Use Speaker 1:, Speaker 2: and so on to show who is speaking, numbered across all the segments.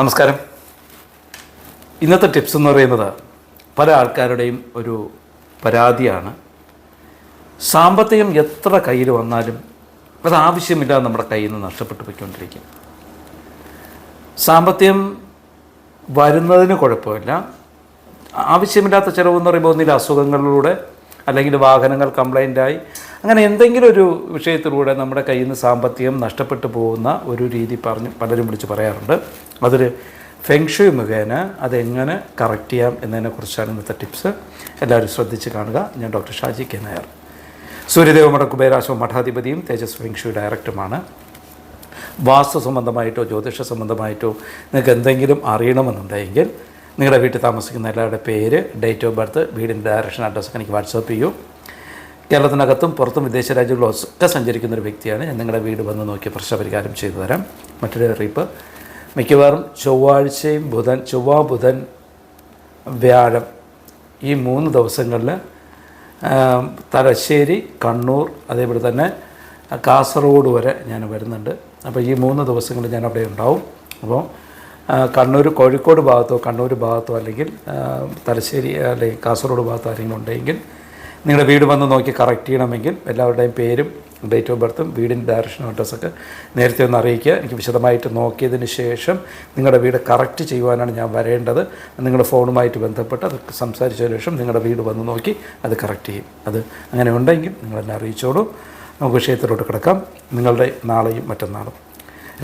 Speaker 1: നമസ്കാരം. ഇന്നത്തെ ടിപ്സ് എന്ന് പറയുന്നത് പല ആൾക്കാരുടെയും ഒരു പരാതിയാണ്. സാമ്പത്തികം എത്ര കയ്യിൽ വന്നാലും അത് ആവശ്യമില്ലാതെ നമ്മുടെ കയ്യിൽ നിന്ന് നഷ്ടപ്പെട്ടു പോയിക്കൊണ്ടിരിക്കും. സാമ്പത്തികം വരുന്നതിന് കുഴപ്പമില്ല. ആവശ്യമില്ലാത്ത ചിലവെന്ന് പറയുമ്പോൾ ഒന്നിൽ അസുഖങ്ങളിലൂടെ അല്ലെങ്കിൽ വാഹനങ്ങൾ കംപ്ലൈന്റായി അങ്ങനെ എന്തെങ്കിലും ഒരു വിഷയത്തിലൂടെ നമ്മുടെ കയ്യിൽ നിന്ന് സാമ്പത്തികം നഷ്ടപ്പെട്ടു പോകുന്ന ഒരു രീതി പറഞ്ഞ് പലരും വിളിച്ച് പറയാറുണ്ട്. അതൊരു ഫെങ്ഷു മുഖേന അതെങ്ങനെ കറക്റ്റ് ചെയ്യാം എന്നതിനെക്കുറിച്ചാണ് ഇന്നത്തെ ടിപ്സ്. എല്ലാവരും ശ്രദ്ധിച്ച് കാണുക. ഞാൻ ഡോക്ടർ ഷാജി കെ നായർ. സൂര്യദേവ മഠ കുബേരാശ്വ മഠാധിപതിയും തേജസ് ഫെങ്ഷു ഡയറക്ടറുമാണ്. വാസ്തു സംബന്ധമായിട്ടോ ജ്യോതിഷ സംബന്ധമായിട്ടോ നിങ്ങൾക്ക് എന്തെങ്കിലും അറിയണമെന്നുണ്ടെങ്കിൽ നിങ്ങളുടെ വീട്ടിൽ താമസിക്കുന്ന എല്ലാവരുടെ പേര് ഡേറ്റ് ഓഫ് ബർത്ത് വീടിന്റെ ഡയറക്ഷൻ അഡ്രസ്സൊക്കെ എനിക്ക് വാട്സപ്പ് ചെയ്യൂ. കേരളത്തിനകത്തും പുറത്തും വിദേശ രാജ്യങ്ങളും ഒക്കെ സഞ്ചരിക്കുന്ന ഒരു വ്യക്തിയാണ്. ഞാൻ നിങ്ങളുടെ വീട് വന്ന് നോക്കി പ്രശ്നപരിഹാരം ചെയ്തു തരാം. മറ്റൊരു അറിയിപ്പ്. മിക്കവാറും ചൊവ്വാഴ്ചയും ബുധൻ ചൊവ്വ ബുധൻ വ്യാഴം ഈ മൂന്ന് ദിവസങ്ങളിൽ തലശ്ശേരി കണ്ണൂർ അതേപോലെ തന്നെ കാസർഗോഡ് വരെ ഞാൻ വരുന്നുണ്ട്. അപ്പോൾ ഈ മൂന്ന് ദിവസങ്ങൾ ഞാൻ അവിടെ ഉണ്ടാവും. അപ്പോൾ കണ്ണൂർ കോഴിക്കോട് ഭാഗത്തോ കണ്ണൂർ ഭാഗത്തോ അല്ലെങ്കിൽ തലശ്ശേരി അല്ലെങ്കിൽ കാസർഗോഡ് ഭാഗത്തോ ആരെങ്കിലും ഉണ്ടെങ്കിൽ നിങ്ങളുടെ വീട് വന്ന് നോക്കി കറക്റ്റ് ചെയ്യണമെങ്കിൽ എല്ലാവരുടെയും പേരും ഡേറ്റ് ഓഫ് ബർത്തും വീടിന്റെ ഡയറക്ഷനും അഡ്രസ്സൊക്കെ നേരത്തെ ഒന്ന് അറിയിക്കുക. എനിക്ക് വിശദമായിട്ട് നോക്കിയതിന് ശേഷം നിങ്ങളുടെ വീട് കറക്റ്റ് ചെയ്യുവാനാണ് ഞാൻ വരേണ്ടത്. നിങ്ങളുടെ ഫോണുമായിട്ട് ബന്ധപ്പെട്ട് അത് സംസാരിച്ചതിന് ശേഷം നിങ്ങളുടെ വീട് വന്ന് നോക്കി അത് കറക്റ്റ് ചെയ്യും. അത് അങ്ങനെ ഉണ്ടെങ്കിൽ നിങ്ങളെന്നെ അറിയിച്ചോളൂ. നമുക്ക് വിഷയത്തിലോട്ട് കിടക്കാം. നിങ്ങളുടെ നാളെയും മറ്റന്നാളും.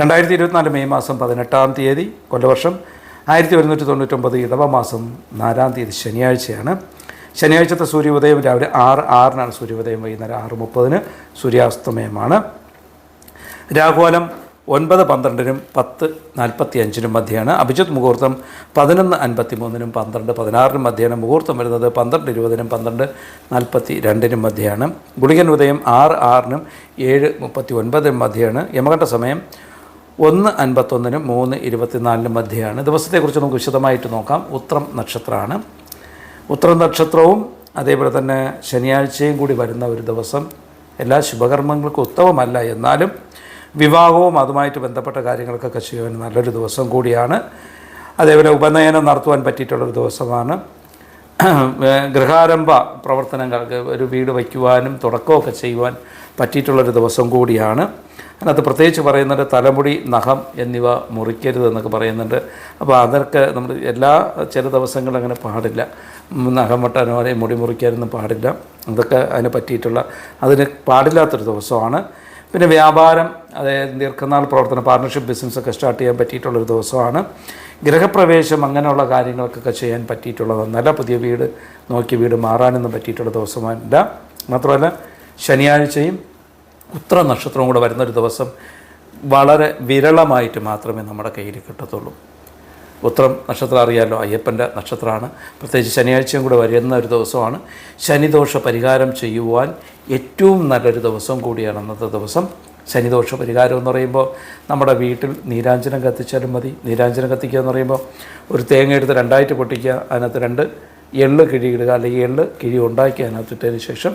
Speaker 1: രണ്ടായിരത്തി ഇരുപത്തിനാല് മെയ് മാസം പതിനെട്ടാം തീയതി കൊല്ലവർഷം ആയിരത്തി ഒരുന്നൂറ്റി തൊണ്ണൂറ്റൊമ്പത് ഇടവ മാസം നാലാം തീയതി ശനിയാഴ്ചയാണ്. ശനിയാഴ്ചത്തെ സൂര്യോദയം രാവിലെ ആറ് ആറിനാണ് സൂര്യോദയം വൈകുന്നേരം ആറ് മുപ്പതിന് സൂര്യാസ്തമയമാണ്. രാഹുകാലം ഒൻപത് പന്ത്രണ്ടിനും പത്ത് നാൽപ്പത്തി അഞ്ചിനും മധ്യയാണ് അഭിജിത്ത് മുഹൂർത്തം പതിനൊന്ന് അൻപത്തി മൂന്നിനും പന്ത്രണ്ട് പതിനാറിനും മധ്യയാണ് മുഹൂർത്തം വരുന്നത് പന്ത്രണ്ട് ഇരുപതിനും പന്ത്രണ്ട് നാൽപ്പത്തി രണ്ടിനും മധ്യയാണ് ഗുളികൻ ഉദയം ആറ് ആറിനും ഏഴ് മുപ്പത്തി ഒൻപതിനും മധ്യയാണ് യമകണ്ഠ സമയം ഒന്ന് അൻപത്തൊന്നിനും മൂന്ന് ഇരുപത്തിനാലിനും മധ്യയാണ് ദിവസത്തെക്കുറിച്ച് നമുക്ക് വിശദമായിട്ട് നോക്കാം. ഉത്രം നക്ഷത്രമാണ്. ഉത്രം നക്ഷത്രവും അതേപോലെ തന്നെ ശനിയാഴ്ചയും കൂടി വരുന്ന ഒരു ദിവസം എല്ലാ ശുഭകർമ്മങ്ങൾക്കും ഉത്തമമല്ല. എന്നാലും വിവാഹവും അതുമായിട്ട് ബന്ധപ്പെട്ട കാര്യങ്ങൾക്കൊക്കെ ചെയ്യുവാൻ നല്ലൊരു ദിവസം കൂടിയാണ്. അതേപോലെ ഉപനയനം നടത്തുവാൻ പറ്റിയിട്ടുള്ളൊരു ദിവസമാണ്. ഗൃഹാരംഭ പ്രവർത്തനങ്ങൾക്ക് ഒരു വീട് വയ്ക്കുവാനും തുടക്കമൊക്കെ ചെയ്യുവാൻ പറ്റിയിട്ടുള്ളൊരു ദിവസം കൂടിയാണ്. അതിനകത്ത് പ്രത്യേകിച്ച് പറയുന്നുണ്ട് തലമുടി നഖം എന്നിവ മുറിക്കരുത് എന്നൊക്കെ പറയുന്നുണ്ട്. അപ്പോൾ അതൊക്കെ നമ്മൾ എല്ലാ ചില ദിവസങ്ങളിൽ അങ്ങനെ പാടില്ല. നഖം വെട്ടാനോ അല്ലെങ്കിൽ മുടി മുറിക്കാനൊന്നും പാടില്ല. അതൊക്കെ അതിന് പറ്റിയിട്ടുള്ള അതിന് പാടില്ലാത്തൊരു ദിവസമാണ്. പിന്നെ വ്യാപാരം അതായത് ദീർഘനാൾ പ്രവർത്തന പാർട്ണർഷിപ്പ് ബിസിനസ്സൊക്കെ സ്റ്റാർട്ട് ചെയ്യാൻ പറ്റിയിട്ടുള്ളൊരു ദിവസമാണ്. ഗൃഹപ്രവേശം അങ്ങനെയുള്ള കാര്യങ്ങൾക്കൊക്കെ ചെയ്യാൻ പറ്റിയിട്ടുള്ളതൊന്നല്ല പുതിയ വീട് നോക്കി വീട് മാറാനൊന്നും പറ്റിയിട്ടുള്ള ദിവസമല്ല. മാത്രമല്ല ശനിയാഴ്ചയും ഉത്ര നക്ഷത്രവും കൂടെ വരുന്നൊരു ദിവസം വളരെ വിരളമായിട്ട് മാത്രമേ നമ്മുടെ കയ്യിൽ കിട്ടത്തുള്ളൂ. ഉത്രം നക്ഷത്രം അറിയാമല്ലോ അയ്യപ്പന്റെ നക്ഷത്രമാണ്. പ്രത്യേകിച്ച് ശനിയാഴ്ചയും കൂടെ വരുന്ന ഒരു ദിവസമാണ്. ശനിദോഷ പരിഹാരം ചെയ്യുവാൻ ഏറ്റവും നല്ലൊരു ദിവസം കൂടിയാണ് അന്നത്തെ ദിവസം. ശനിദോഷ പരിഹാരം എന്ന് പറയുമ്പോൾ നമ്മുടെ വീട്ടിൽ നീരാഞ്ജനം കത്തിച്ചാലും മതി. നീരാഞ്ജനം കത്തിക്കുക എന്ന് പറയുമ്പോൾ ഒരു തേങ്ങ എടുത്ത് രണ്ടായിട്ട് പൊട്ടിക്കുക അതിനകത്ത് രണ്ട് എള്ള് കിഴിയിടുക അല്ലെങ്കിൽ എള്ള് കിഴി ഉണ്ടാക്കി അതിനകത്തിട്ടതിന് ശേഷം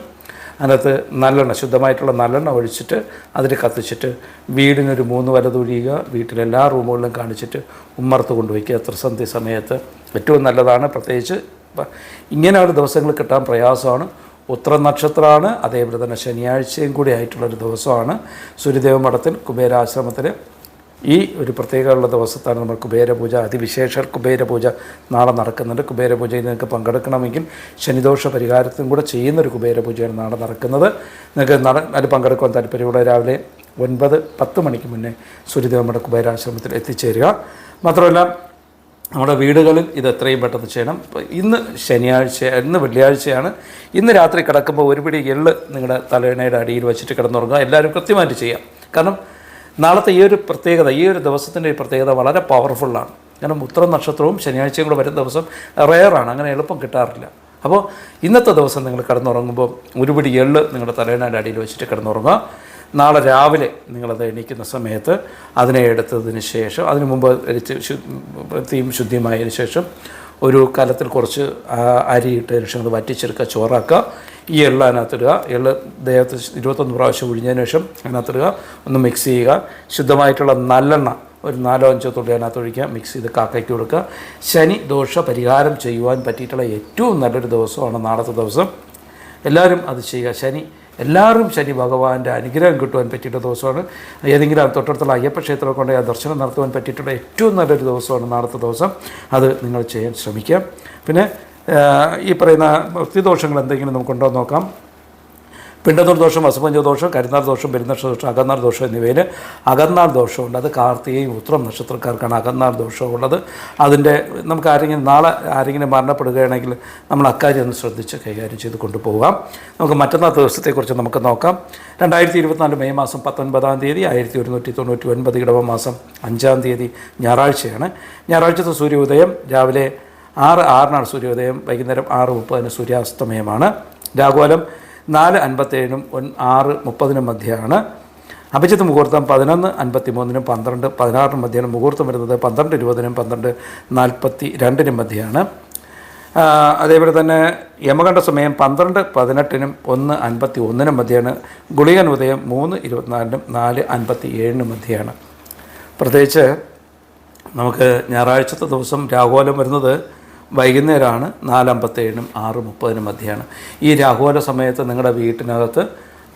Speaker 1: അതിനകത്ത് നല്ലെണ്ണ ശുദ്ധമായിട്ടുള്ള നല്ലെണ്ണ ഒഴിച്ചിട്ട് അതിൽ കത്തിച്ചിട്ട് വീടിനൊരു മൂന്ന് വല തൊഴിയുക വീട്ടിലെല്ലാ റൂമുകളിലും കാണിച്ചിട്ട് ഉമ്മർത്ത് കൊണ്ടുവയ്ക്കുക. ത്രിസന്ധി സമയത്ത് ഏറ്റവും നല്ലതാണ്. പ്രത്യേകിച്ച് ഇങ്ങനെയുള്ള ദിവസങ്ങൾ കിട്ടാൻ പ്രയാസമാണ്. ഉത്ര നക്ഷത്രമാണ് അതേപോലെ തന്നെ ശനിയാഴ്ചയും കൂടി ആയിട്ടുള്ളൊരു ദിവസമാണ്. സൂര്യദേവ മഠത്തിൽ കുബേരാശ്രമത്തിൽ ഈ ഒരു പ്രത്യേകമുള്ള ദിവസത്താണ് നമ്മൾ കുബേരപൂജ അതിവിശേഷ കുബേരപൂജ നാളെ നടക്കുന്നുണ്ട്. കുബേരപൂജയിൽ നിങ്ങൾക്ക് പങ്കെടുക്കണമെങ്കിൽ ശനിദോഷ പരിഹാരത്തിനും കൂടെ ചെയ്യുന്നൊരു കുബേരപൂജയാണ് നാളെ നടക്കുന്നത്. നിങ്ങൾക്ക് നട അതിൽ പങ്കെടുക്കാൻ താല്പര്യമുള്ള രാവിലെ ഒൻപത് പത്ത് മണിക്ക് മുന്നേ സൂര്യദേവമ്മയുടെ കുബേരാശ്രമത്തിൽ എത്തിച്ചേരുക. മാത്രമല്ല നമ്മുടെ വീടുകളിൽ ഇത് എത്രയും പെട്ടെന്ന് ചെയ്യണം. ഇന്ന് ശനിയാഴ്ച ഇന്ന് വെള്ളിയാഴ്ചയാണ്. ഇന്ന് രാത്രി കിടക്കുമ്പോൾ ഒരു പിടി എള്ള് നിങ്ങളുടെ തലേണയുടെ അടിയിൽ വെച്ചിട്ട് കിടന്നുറങ്ങുക. എല്ലാവരും കൃത്യമായിട്ട് ചെയ്യാം. കാരണം നാളത്തെ ഈ ഒരു പ്രത്യേകത ഈ ഒരു ദിവസത്തിന്റെ ഒരു പ്രത്യേകത വളരെ പവർഫുള്ളാണ് കാരണം ഉത്തര നക്ഷത്രവും ശനിയാഴ്ചയും കൂടെ വരുന്ന ദിവസം റെയറാണ് അങ്ങനെ എളുപ്പം കിട്ടാറില്ല. അപ്പോൾ ഇന്നത്തെ ദിവസം നിങ്ങൾ കിടന്നുറങ്ങുമ്പോൾ ഒരുപിടി എൾ നിങ്ങളുടെ തലേണയുടെ അടിയിൽ വെച്ചിട്ട് കിടന്നുറങ്ങുക. നാളെ രാവിലെ നിങ്ങളത് എണീക്കുന്ന സമയത്ത് അതിനെ എടുത്തതിന് ശേഷം അതിനു മുമ്പ് വൃത്തിയും ശുദ്ധിയുമായതിനു ശേഷം ഒരു കലത്തിൽ കുറച്ച് അരിയിട്ട് ശേഷം അത് വറ്റിച്ചെടുക്കുക ചോറാക്കുക. ഈ എള്ള അതിനകത്തിടുക. എള്ള് ദേഹത്ത് ഇരുപത്തൊന്ന് പ്രാവശ്യം ഒഴിഞ്ഞതിന് ശേഷം അതിനകത്തിടുക. ഒന്ന് മിക്സ് ചെയ്യുക. ശുദ്ധമായിട്ടുള്ള നല്ലെണ്ണ ഒരു നാലോ അഞ്ചോ തുള്ളി അതിനകത്ത് ഒഴിക്കുക. മിക്സ് ചെയ്ത് കാക്കയ്ക്ക് കൊടുക്കുക. ശനി ദോഷ പരിഹാരം ചെയ്യുവാൻ പറ്റിയിട്ടുള്ള ഏറ്റവും നല്ലൊരു ദിവസമാണ് നാളത്തെ ദിവസം. എല്ലാവരും അത് ചെയ്യുക. ശനി എല്ലാവരും ശനി ഭഗവാന്റെ അനുഗ്രഹം കിട്ടുവാൻ പറ്റിയിട്ട ദിവസമാണ്. ഏതെങ്കിലും തൊട്ടടുത്തുള്ള അയ്യപ്പ ക്ഷേത്രമൊക്കെ ഉണ്ടെങ്കിൽ ആ ദർശനം നടത്തുവാൻ പറ്റിയിട്ടുള്ള ഏറ്റവും നല്ലൊരു ദിവസമാണ് നാളത്തെ ദിവസം. അത് നിങ്ങൾ ചെയ്യാൻ ശ്രമിക്കുക. പിന്നെ ഈ പറയുന്ന വൃത്തിദോഷങ്ങൾ എന്തെങ്കിലും നമുക്കുണ്ടോ നോക്കാം. പിണ്ടന്നൂർ ദോഷം വസുപഞ്ച ദോഷം കരുനാൾ ദോഷം പെരുന്നക്ഷ ദോഷം അകന്നാൾ ദോഷം എന്നിവയിൽ അകന്നാൾ ദോഷമുണ്ട്. അത് കാർത്തികയും ഉത്രം നക്ഷത്രക്കാർക്കാണ് അകന്നാൾ ദോഷമുള്ളത്. അതിന്റെ നമുക്ക് ആരെങ്കിലും നാളെ ആരെങ്കിലും മരണപ്പെടുകയാണെങ്കിൽ നമ്മൾ അക്കാര്യം ഒന്ന് ശ്രദ്ധിച്ച് കൈകാര്യം ചെയ്ത് കൊണ്ടുപോകാം. നമുക്ക് മറ്റന്നാൾ ദിവസത്തെക്കുറിച്ച് നമുക്ക് നോക്കാം. രണ്ടായിരത്തി ഇരുപത്തിനാല് മെയ് മാസം പത്തൊൻപതാം തീയതി ആയിരത്തി ഒരുന്നൂറ്റി തൊണ്ണൂറ്റി ഒൻപത് ഇടവ മാസം അഞ്ചാം തീയതി ഞായറാഴ്ചയാണ്. ഞായറാഴ്ചത്തെ സൂര്യോദയം രാവിലെ ആറ് ആറിനാണ് സൂര്യോദയം വൈകുന്നേരം ആറ് മുപ്പതിന് സൂര്യാസ്തമയമാണ്. രാഘോലം നാല് അൻപത്തേഴിനും ആറ് മുപ്പതിനും മധ്യയാണ്. അഭിജിത്ത് മുഹൂർത്തം പതിനൊന്ന് അൻപത്തി മൂന്നിനും പന്ത്രണ്ട് പതിനാറിനും മധ്യയാണ്. മുഹൂർത്തം വരുന്നത് പന്ത്രണ്ട് ഇരുപതിനും പന്ത്രണ്ട് നാൽപ്പത്തി രണ്ടിനും മധ്യയാണ് അതേപോലെ തന്നെ യമകണ്ഠ സമയം പന്ത്രണ്ട് പതിനെട്ടിനും ഒന്ന് അൻപത്തി ഒന്നിനും മധ്യയാണ്. ഗുളികൻ ഉദയം മൂന്ന് ഇരുപത്തിനാലിനും നാല് അൻപത്തി ഏഴിനും മധ്യയാണ്. പ്രത്യേകിച്ച് നമുക്ക് ഞായറാഴ്ചത്തെ ദിവസം രാഘോലം വരുന്നത് വൈകുന്നേരമാണ് നാലമ്പത്തേഴിനും ആറ് മുപ്പതിനും മധ്യമാണ് ഈ രാഹുവല സമയത്ത് നിങ്ങളുടെ വീട്ടിനകത്ത്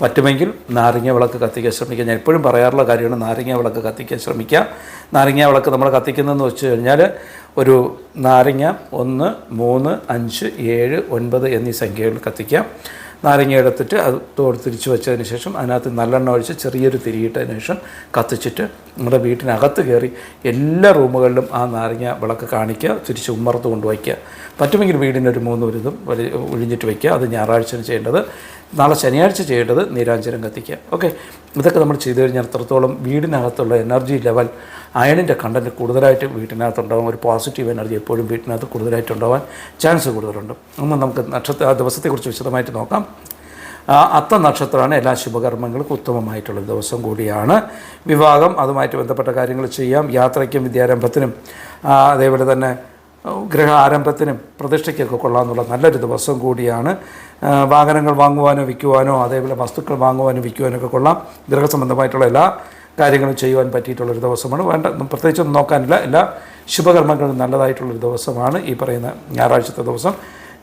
Speaker 1: പറ്റുമെങ്കിൽ നാരങ്ങ വിളക്ക് കത്തിക്കാൻ ശ്രമിക്കുക. ഞാൻ എപ്പോഴും പറയാറുള്ള കാര്യമാണ് നാരങ്ങ വിളക്ക് കത്തിക്കാൻ ശ്രമിക്കുക. നാരങ്ങ വിളക്ക് നമ്മൾ കത്തിക്കുന്നതെന്ന് വെച്ച് കഴിഞ്ഞാൽ ഒരു നാരങ്ങ ഒന്ന് മൂന്ന് അഞ്ച് ഏഴ് ഒൻപത് എന്നീ സംഖ്യകൾ കത്തിക്കാം. നാരങ്ങ എടുത്തിട്ട് അത് തോട് തിരിച്ച് വെച്ചതിന് ശേഷം അതിനകത്ത് നല്ലെണ്ണ ഒഴിച്ച് ചെറിയൊരു തിരിയിട്ടതിന് ശേഷം കത്തിച്ചിട്ട് നമ്മുടെ വീട്ടിനകത്ത് കയറി എല്ലാ റൂമുകളിലും ആ നാരങ്ങ വിളക്ക് കാണിക്കുക തിരിച്ച് ഉമ്മറത്ത് കൊണ്ടുവയ്ക്കുക. പറ്റുമെങ്കിൽ വീടിന്റെ ഒരു മൂന്ന് ഒരു ഇതും വലി ഒഴിഞ്ഞിട്ട് വയ്ക്കുക അത് ഞായറാഴ്ച ചെയ്യേണ്ടത്. നാളെ ശനിയാഴ്ച ചെയ്യേണ്ടത് നീരാഞ്ജനം കത്തിക്കുക. ഓക്കെ. ഇതൊക്കെ നമ്മൾ ചെയ്തു കഴിഞ്ഞാൽ അത്രത്തോളം വീടിനകത്തുള്ള എനർജി ലെവൽ അയണിന്റെ കണ്ടന്റ് കൂടുതലായിട്ട് വീട്ടിനകത്തുണ്ടാകും ഒരു പോസിറ്റീവ് എനർജി എപ്പോഴും വീട്ടിനകത്ത് കൂടുതലായിട്ട് ഉണ്ടാവാൻ ചാൻസ് കൂടുതലുണ്ട്. ഒന്ന് നമുക്ക് നക്ഷത്ര ദിവസത്തെക്കുറിച്ച് വിശദമായിട്ട് നോക്കാം. അത്ത നക്ഷത്രമാണ് എല്ലാ ശുഭകർമ്മങ്ങൾക്കും ഉത്തമമായിട്ടുള്ള ദിവസം കൂടിയാണ്. വിവാഹം അതുമായിട്ട് ബന്ധപ്പെട്ട കാര്യങ്ങൾ ചെയ്യാം. യാത്രയ്ക്കും വിദ്യാരംഭത്തിനും അതേപോലെ തന്നെ ഗ്രഹ ആരംഭത്തിനും പ്രതിഷ്ഠയ്ക്കൊക്കെ കൊള്ളാമെന്നുള്ള നല്ലൊരു ദിവസം കൂടിയാണ്. വാഹനങ്ങൾ വാങ്ങുവാനോ വിൽക്കുവാനോ അതേപോലെ വസ്തുക്കൾ വാങ്ങുവാനോ വിൽക്കുവാനോ ഒക്കെ കൊള്ളാം ഗൃഹസംബന്ധമായിട്ടുള്ള എല്ലാ കാര്യങ്ങളും ചെയ്യുവാൻ പറ്റിയിട്ടുള്ളൊരു ദിവസമാണ്. വേണ്ട പ്രത്യേകിച്ചൊന്നും നോക്കാനില്ല. എല്ലാ ശുഭകർമ്മങ്ങളും നല്ലതായിട്ടുള്ളൊരു ദിവസമാണ് ഈ പറയുന്ന ഞായറാഴ്ചത്തെ ദിവസം.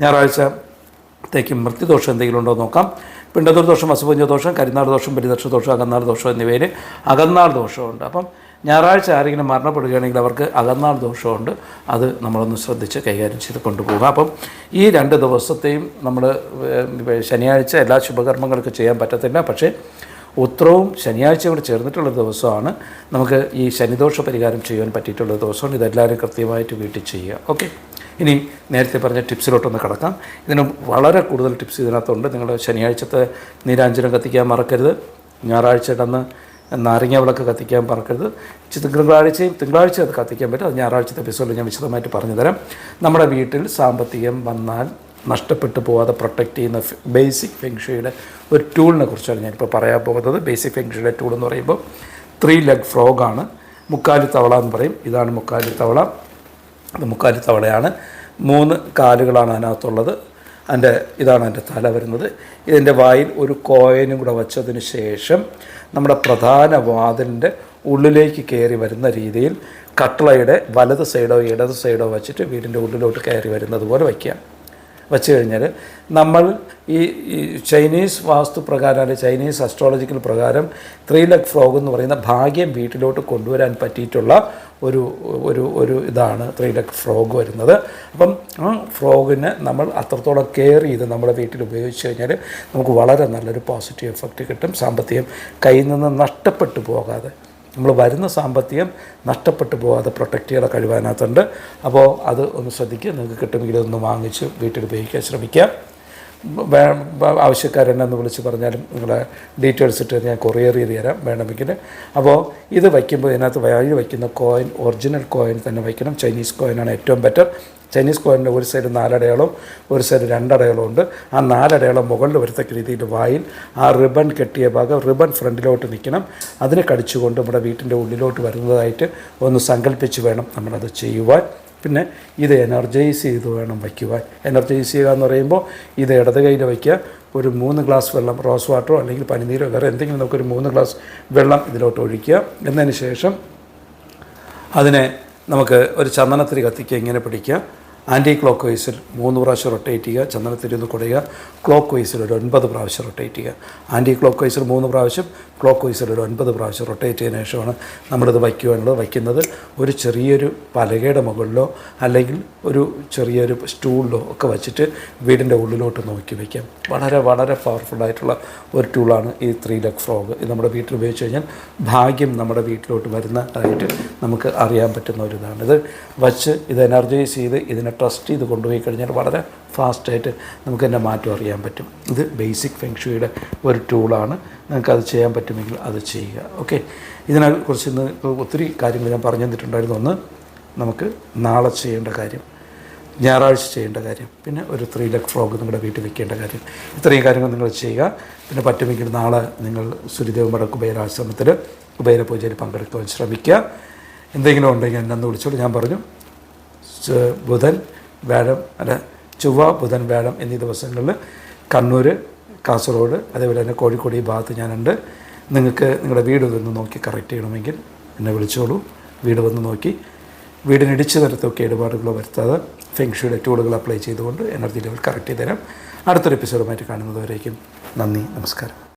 Speaker 1: ഞായറാഴ്ചത്തേക്ക് മൃത്യുദോഷം എന്തെങ്കിലും ഉണ്ടോ നോക്കാം. പിണ്ടതൂർ ദോഷം അസുഭഞ്ച ദോഷം കരിനാൾ ദോഷം പരിദക്ഷ ദോഷം അകന്നാൾ ദോഷം എന്നിവയിൽ അകന്നാൾ ദോഷമുണ്ട്. അപ്പം ഞായറാഴ്ച ആരെങ്കിലും മരണപ്പെടുകയാണെങ്കിൽ അവർക്ക് അകന്നാൾ ദോഷമുണ്ട്. അത് നമ്മളൊന്ന് ശ്രദ്ധിച്ച് കൈകാര്യം ചെയ്ത് കൊണ്ടുപോകുക അപ്പം ഈ രണ്ട് ദിവസത്തെയും നമ്മൾ ശനിയാഴ്ച എല്ലാ ശുഭകർമ്മങ്ങൾക്ക് ചെയ്യാൻ പറ്റത്തില്ല. പക്ഷേ ഉത്രവും ശനിയാഴ്ച കൂടെ ചേർന്നിട്ടുള്ള ദിവസമാണ്. നമുക്ക് ഈ ശനിദോഷ പരിഹാരം ചെയ്യാൻ പറ്റിയിട്ടുള്ള ദിവസമാണ്. ഇതെല്ലാവരും കൃത്യമായിട്ട് വീട്ടിൽ ചെയ്യുക. ഓക്കെ? ഇനി നേരത്തെ പറഞ്ഞ ടിപ്സിലോട്ടൊന്ന് കിടക്കാം. ഇതിന് വളരെ കൂടുതൽ ടിപ്സ് ഇതിനകത്തുണ്ട്. നിങ്ങൾ ശനിയാഴ്ചത്തെ നീരാഞ്ജനം കത്തിക്കാൻ മറക്കരുത്. ഞായറാഴ്ചയുടെ അന്ന് നാരങ്ങ വിളക്ക് കത്തിക്കാൻ മറക്കരുത്. തിങ്കളാഴ്ചയും തിങ്കളാഴ്ച അത് കത്തിക്കാൻ പറ്റും. അത് ഞായറാഴ്ചത്തെ എപ്പിസോഡിൽ ഞാൻ വിശദമായിട്ട് പറഞ്ഞുതരാം. നമ്മുടെ വീട്ടിൽ സാമ്പത്തികം വന്നാൽ നഷ്ടപ്പെട്ടു പോവാതെ പ്രൊട്ടക്റ്റ് ചെയ്യുന്ന ബേസിക് ഫെങ്ഷയുടെ ഒരു ടൂളിനെ കുറിച്ചാണ് ഞാനിപ്പോൾ പറയാൻ പോകുന്നത്. ബേസിക് ഫെങ്ഷയുടെ ടൂൾ എന്ന് പറയുമ്പോൾ ത്രീ ലെഗ് ഫ്രോഗാണ് മുക്കാലി തവള എന്ന് പറയും. ഇതാണ് മുക്കാലി തവള. ഇത് മുക്കാലി തവളയാണ്. മൂന്ന് കാലുകളാണ് അതിനകത്തുള്ളത്. അതിന്റെ ഇതാണ് അതിന്റെ തല വരുന്നത്. ഇതിന്റെ വായിൽ ഒരു കോയനും കൂടെ വച്ചതിന് ശേഷം നമ്മുടെ പ്രധാന വാതിലിന്റെ ഉള്ളിലേക്ക് കയറി വരുന്ന രീതിയിൽ കട്ടളയുടെ വലത് സൈഡോ ഇടത് സൈഡോ വെച്ചിട്ട് വീടിന്റെ ഉള്ളിലോട്ട് കയറി വരുന്നത് പോലെ വയ്ക്കുക. വച്ചു കഴിഞ്ഞാൽ നമ്മൾ ഈ ചൈനീസ് വാസ്തു പ്രകാരം അല്ലെങ്കിൽ ചൈനീസ് അസ്ട്രോളജിക്കൽ പ്രകാരം ത്രീ ലക് ഫ്രോഗ് എന്ന് പറയുന്ന ഭാഗ്യം വീട്ടിലോട്ട് കൊണ്ടുവരാൻ പറ്റിയിട്ടുള്ള ഒരു ഒരു ഒരു ഇതാണ് ത്രീ ലക് ഫ്രോഗ് വരുന്നത്. അപ്പം ആ ഫ്രോഗിനെ നമ്മൾ അത്രത്തോളം കെയർ ചെയ്ത് നമ്മുടെ വീട്ടിൽ ഉപയോഗിച്ച് കഴിഞ്ഞാൽ നമുക്ക് വളരെ നല്ലൊരു പോസിറ്റീവ് എഫക്റ്റ് കിട്ടും. സാമ്പത്തികം കയ്യിൽ നിന്ന് നഷ്ടപ്പെട്ടു പോകാതെ. നമ്മൾ വരുന്ന സാമ്പത്തികം നഷ്ടപ്പെട്ടു പോകാതെ പ്രൊട്ടക്റ്റ് ചെയ്യാൻ കഴിവാനകത്തുണ്ട് അപ്പോൾ അത് ഒന്ന് ശ്രദ്ധിക്കുക. നിങ്ങൾക്ക് കിട്ടുമെങ്കിൽ ഒന്ന് വാങ്ങിച്ച് വീട്ടിൽ ഉപയോഗിക്കാൻ ശ്രമിക്കുക ആവശ്യക്കാരെന്നെ വിളിച്ച് പറഞ്ഞാലും നിങ്ങളെ ഡീറ്റെയിൽസ് ഇട്ട് ഞാൻ കൊറിയർ ചെയ്ത് തരാം വേണമെങ്കിൽ അപ്പോൾ ഇത് വയ്ക്കുമ്പോൾ ഇതിനകത്ത് വഴി വയ്ക്കുന്ന കോയിൻ ഒറിജിനൽ കോയിൻ തന്നെ വയ്ക്കണം. ചൈനീസ് കോയിനാണ് ഏറ്റവും ബെറ്റർ. ചൈനീസ് കോയിന്റെ ഒരു സൈഡ് നാലടയാളം ഒരു സൈഡ് രണ്ടടയാളം ഉണ്ട്. ആ നാലടയാളം മുകളിൽ വരത്തക്ക രീതിയിൽ വായിൽ ആ റിബൺ കെട്ടിയ ഭാഗം റിബൺ ഫ്രണ്ടിലോട്ട് നിൽക്കണം. അതിനെ കടിച്ചുകൊണ്ട് നമ്മുടെ വീട്ടിന്റെ ഉള്ളിലോട്ട് വരുന്നതായിട്ട് ഒന്ന് സങ്കല്പിച്ച് വേണം നമ്മളത് ചെയ്യുവാൻ. പിന്നെ ഇത് എനർജൈസ് ചെയ്ത് വേണം വയ്ക്കുവാൻ. എനർജൈസ് ചെയ്യുക എന്ന് പറയുമ്പോൾ ഇത് ഇടത് കയ്യിൽ വയ്ക്കുക ഒരു മൂന്ന് ഗ്ലാസ് വെള്ളം റോസ് വാട്ടറോ അല്ലെങ്കിൽ പനിനീരോ വേറെ എന്തെങ്കിലും നമുക്കൊരു മൂന്ന് ഗ്ലാസ് വെള്ളം ഇതിലോട്ട് ഒഴിക്കുക. എന്നതിന് ശേഷം അതിനെ നമുക്ക് ഒരു ചന്ദനത്തിരി കത്തിക്കുക ഇങ്ങനെ പിടിക്കുക. ആന്റി ക്ലോക്ക് വൈസിൽ മൂന്ന് പ്രാവശ്യം റൊട്ടേറ്റ് ചെയ്യുക ചന്ദനത്തിരി ഒന്ന് കുടയുക ക്ലോക്ക് വൈസിൽ ഒരു ഒൻപത് പ്രാവശ്യം റൊട്ടേറ്റ് ചെയ്യുക. ആന്റി ക്ലോക്ക് വൈസിൽ മൂന്ന് പ്രാവശ്യം ക്ലോക്ക് വൈസിൽ ഒരു ഒൻപത് പ്രാവശ്യം റൊട്ടേറ്റ് ചെയ്തതിനു ശേഷമാണ് നമ്മളിത് വയ്ക്കുവാനുള്ളത്. വയ്ക്കുന്നത് ഒരു ചെറിയൊരു പലകയുടെ മുകളിലോ അല്ലെങ്കിൽ ഒരു ചെറിയൊരു സ്റ്റൂളിലോ ഒക്കെ വച്ചിട്ട് വീടിന്റെ ഉള്ളിലോട്ട് നോക്കി വയ്ക്കാം. വളരെ വളരെ പവർഫുള്ളായിട്ടുള്ള ഒരു ടൂളാണ് ഈ ത്രീ ലെഗ് ഫ്രോഗ് ഇത് നമ്മുടെ വീട്ടിൽ ഉപയോഗിച്ച് കഴിഞ്ഞാൽ ഭാഗ്യം നമ്മുടെ വീട്ടിലോട്ട് വരുന്നതായിട്ട് നമുക്ക് അറിയാൻ പറ്റുന്ന ഒരു ഇതാണ് ഇത് വച്ച് ഇത് എനർജൈസ് ചെയ്ത് ഇതിനെ ട്രസ്റ്റ് ചെയ്ത് കൊണ്ടുപോയി കഴിഞ്ഞാൽ വളരെ ഫാസ്റ്റായിട്ട് നമുക്ക് തന്നെ മാറ്റം അറിയാൻ പറ്റും. ഇത് ബേസിക് ഫെങ്ഷുയുടെ ഒരു ടൂളാണ് നിങ്ങൾക്ക് അത് ചെയ്യാൻ പറ്റുമെങ്കിൽ അത് ചെയ്യുക. ഓക്കെ ഇതിനെക്കുറിച്ച് ഇന്ന് ഒത്തിരി കാര്യങ്ങൾ ഞാൻ പറഞ്ഞു തന്നിട്ടുണ്ടായിരുന്നു. ഒന്ന് നമുക്ക് നാളെ ചെയ്യേണ്ട കാര്യം ഞായറാഴ്ച ചെയ്യേണ്ട കാര്യം പിന്നെ ഒരു ത്രീ ലെഗ് ഫ്രോഗ് നിങ്ങളുടെ വീട്ടിൽ വെക്കേണ്ട കാര്യം. ഇത്രയും കാര്യങ്ങൾ നിങ്ങൾ ചെയ്യുക. പിന്നെ പറ്റുമെങ്കിൽ നാളെ നിങ്ങൾ സുരിദേവ് മഠ കുബേരാശ്രമത്തിൽ കുബേര പൂജയിൽ പങ്കെടുക്കുവാൻ ശ്രമിക്കുക. എന്തെങ്കിലും ഉണ്ടെങ്കിൽ എന്നെ ഒന്ന് വിളിച്ചോളൂ. ഞാൻ പറഞ്ഞു ബുധൻ വ്യാഴം അല്ല ചൊവ്വ ബുധൻ വ്യാഴം എന്നീ ദിവസങ്ങളിൽ കണ്ണൂർ കാസർഗോഡ് അതേപോലെ തന്നെ കോഴിക്കോട് ഈ ഭാഗത്ത് ഞാനുണ്ട്. നിങ്ങൾക്ക് നിങ്ങളുടെ വീട് വന്ന് നോക്കി കറക്റ്റ് ചെയ്യണമെങ്കിൽ എന്നെ വിളിച്ചോളൂ. വീട് വന്ന് നോക്കി. വീടിന് ഇടിച്ചു തരത്തൊക്കെ ഇടപാടുകളോ വരുത്താതെ ഫെങ്ഷുയുടെ ടൂളുകൾ അപ്ലൈ ചെയ്തുകൊണ്ട് എനർജി ലെവൽ കറക്റ്റ് ചെയ്ത് തരാം അടുത്തൊരു എപ്പിസോഡുമായിട്ട് കാണുന്നതുവരേക്കും നന്ദി നമസ്കാരം.